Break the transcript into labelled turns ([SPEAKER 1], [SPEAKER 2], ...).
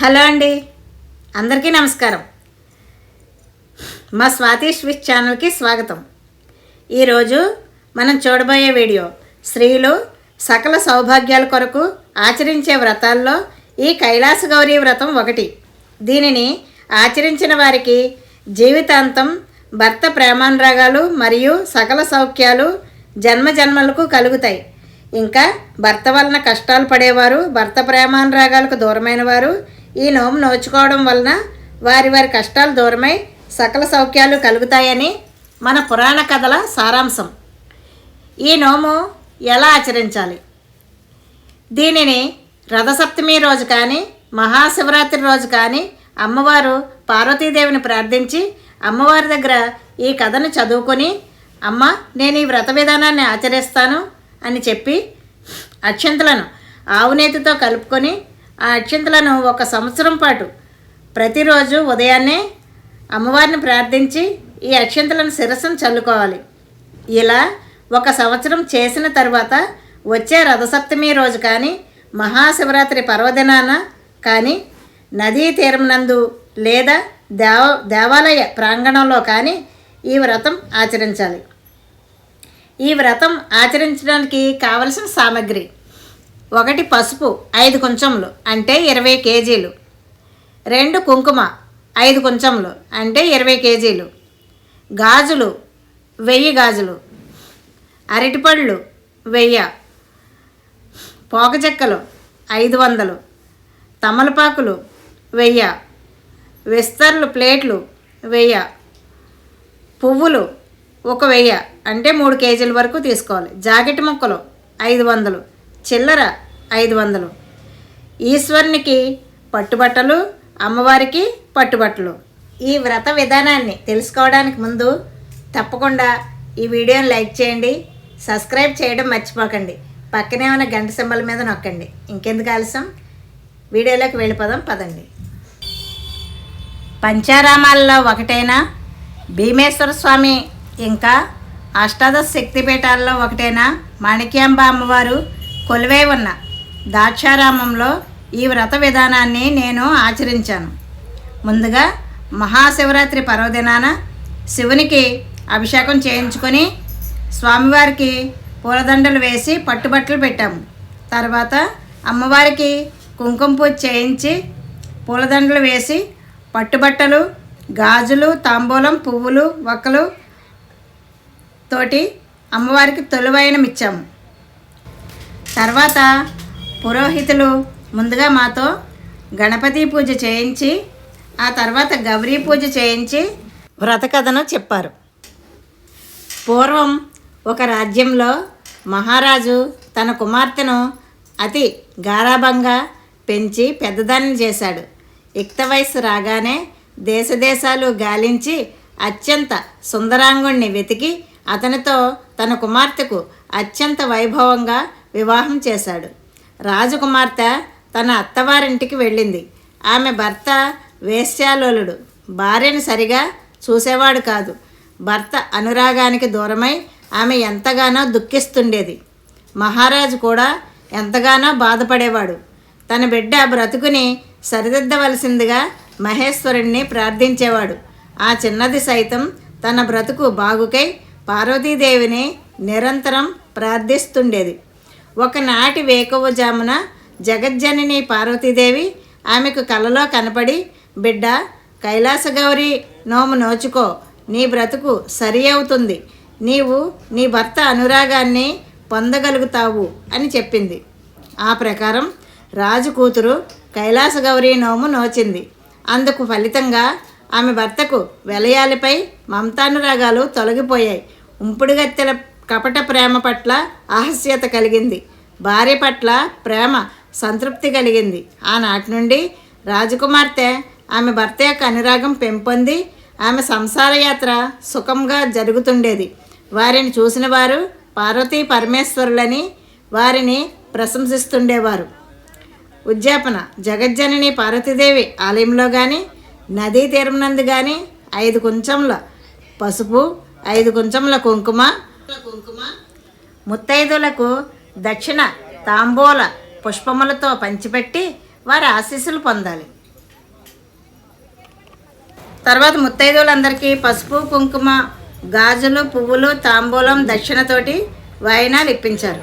[SPEAKER 1] Hello అండి. అందరికీ నమస్కారం. మా స్వాతి స్విచ్ ఛానల్కి స్వాగతం. ఈరోజు మనం చూడబోయే వీడియో స్త్రీలు సకల సౌభాగ్యాల కొరకు ఆచరించే వ్రతాల్లో ఈ కైలాస గౌరీ వ్రతం ఒకటి. దీనిని ఆచరించిన వారికి జీవితాంతం భర్త ప్రేమానురాగాలు మరియు సకల సౌఖ్యాలు జన్మ జన్మలకు కలుగుతాయి. ఇంకా భర్త వలన కష్టాలు పడేవారు భర్త ప్రేమానురాగాలకు దూరమైన వారు ఈ నోము నోచుకోవడం వలన వారి వారి కష్టాలు దూరమై సకల సౌఖ్యాలు కలుగుతాయని మన పురాణ కథల సారాంశం. ఈ నోము ఎలా ఆచరించాలి? దీనిని రథసప్తమి రోజు కానీ మహాశివరాత్రి రోజు కానీ అమ్మవారు పార్వతీదేవిని ప్రార్థించి అమ్మవారి దగ్గర ఈ కథను చదువుకొని అమ్మ నేను ఈ వ్రత విధానాన్ని ఆచరిస్తాను అని చెప్పి అక్షంతలను ఆవునేతితో కలుపుకొని ఆ అక్షింతలను ఒక సంవత్సరం పాటు ప్రతిరోజు ఉదయాన్నే అమ్మవారిని ప్రార్థించి ఈ అక్షింతలను శిరస్సును చల్లుకోవాలి. ఇలా ఒక సంవత్సరం చేసిన తర్వాత వచ్చే రథసప్తమి రోజు కానీ మహాశివరాత్రి పర్వదినాన కానీ నదీ తీరమునందు లేదా దేవ దేవాలయ ప్రాంగణంలో కానీ ఈ వ్రతం ఆచరించాలి. ఈ వ్రతం ఆచరించడానికి కావలసిన సామగ్రి ఒకటి పసుపు ఐదు కొంచెంలు అంటే ఇరవై కేజీలు. రెండు కుంకుమ ఐదు కొంచెంలు అంటే ఇరవై కేజీలు. గాజులు వెయ్యి గాజులు. అరటిపళ్ళు వెయ్య. పోకచెక్కలు ఐదు వందలు. తమలపాకులు వెయ్య. విస్తర్లు ప్లేట్లు వెయ్య. పువ్వులు ఒక వెయ్య అంటే మూడు కేజీల వరకు తీసుకోవాలి. జాకెట్ ముక్కలు ఐదు వందలు. చిల్లర ఐదు వందలు. ఈశ్వరునికి పట్టుబట్టలు అమ్మవారికి పట్టుబట్టలు. ఈ వ్రత విధానాన్ని తెలుసుకోవడానికి ముందు తప్పకుండా ఈ వీడియోని లైక్ చేయండి సబ్స్క్రైబ్ చేయడం మర్చిపోకండి. పక్కనే ఉన్న గంట సింబల్ మీద నొక్కండి. ఇంకెందుకు ఆలస్యం? వీడియోలోకి వెళ్ళిపోదాం పదండి. పంచారామాల్లో ఒకటైన భీమేశ్వర స్వామి ఇంకా అష్టాదశ శక్తిపీఠాల్లో ఒకటైన మాణిక్యాంబ అమ్మవారు కొలువై ఉన్న దాక్షారామంలో ఈ వ్రత విధానాన్ని నేను ఆచరించాను. ముందుగా మహాశివరాత్రి పర్వదినాన శివునికి అభిషేకం చేయించుకొని స్వామివారికి పూలదండలు వేసి పట్టుబట్టలు పెట్టాము. తర్వాత అమ్మవారికి కుంకుమ పూజ చేయించి పూలదండలు వేసి పట్టుబట్టలు గాజులు తాంబూలం పువ్వులు వక్కలు తోటి అమ్మవారికి తొలివైనమిచ్చాము. తర్వాత పురోహితులు ముందుగా మాతో గణపతి పూజ చేయించి ఆ తర్వాత గౌరీ పూజ చేయించి వ్రత కథను చెప్పారు. పూర్వం ఒక రాజ్యంలో మహారాజు తన కుమార్తెను అతి గారాభంగా పెంచి పెద్దదాన్ని చేశాడు. యుక్త వయస్సు రాగానే దేశదేశాలు గాలించి అత్యంత సుందరాంగుణ్ణి వెతికి అతనితో తన కుమార్తెకు అత్యంత వైభవంగా వివాహం చేశాడు. రాజకుమార్తె తన అత్తవారింటికి వెళ్ళింది. ఆమె భర్త వేశ్యాలోలుడు. భార్యను సరిగా చూసేవాడు కాదు. భర్త అనురాగానికి దూరమై ఆమె ఎంతగానో దుఃఖిస్తుండేది. మహారాజు కూడా ఎంతగానో బాధపడేవాడు. తన బిడ్డ బ్రతుకుని సరిదిద్దవలసిందిగా మహేశ్వరుణ్ణి ప్రార్థించేవాడు. ఆ చిన్నది సైతం తన బ్రతుకు బాగుకై పార్వతీదేవిని నిరంతరం ప్రార్థిస్తుండేది. ఒకనాటి వేకువజామున జగజ్జనని పార్వతీదేవి ఆమెకు కలలో కనపడి బిడ్డ కైలాసగౌరి నోము నోచుకో. నీ బ్రతుకు సరి అవుతుంది. నీవు నీ భర్త అనురాగాన్ని పొందగలుగుతావు అని చెప్పింది. ఆ ప్రకారం రాజు కూతురు కైలాసగౌరి నోము నోచింది. అందుకు ఫలితంగా ఆమె భర్తకు వెలయాలిపై మమతానురాగాలు తొలగిపోయాయి. ఉంపుడుగత్తెల కపట ప్రేమ పట్ల ఆహస్యత కలిగింది. భార్య పట్ల ప్రేమ సంతృప్తి కలిగింది. ఆనాటి నుండి రాజకుమార్తె ఆమె భర్త యొక్క అనురాగం పెంపొంది. ఆమె సంసార యాత్ర సుఖంగా జరుగుతుండేది. వారిని చూసిన వారు పార్వతీ పరమేశ్వరులని వారిని ప్రశంసిస్తుండేవారు. ఉద్యాపన జగజ్జనని పార్వతీదేవి ఆలయంలో కానీ నదీ తీరమునందు కానీ ఐదు కొంచెంల పసుపు ఐదు కొంచెంల కుంకుమ కుంకుమ ముత్తైదులకు దక్షిణ తాంబూల పుష్పములతో పంచిపెట్టి వారి ఆశీస్సులు పొందాలి. తర్వాత ముత్తైదువులందరికీ పసుపు కుంకుమ గాజులు పువ్వులు తాంబూలం దక్షిణతోటి వాయినాలు ఇప్పించారు.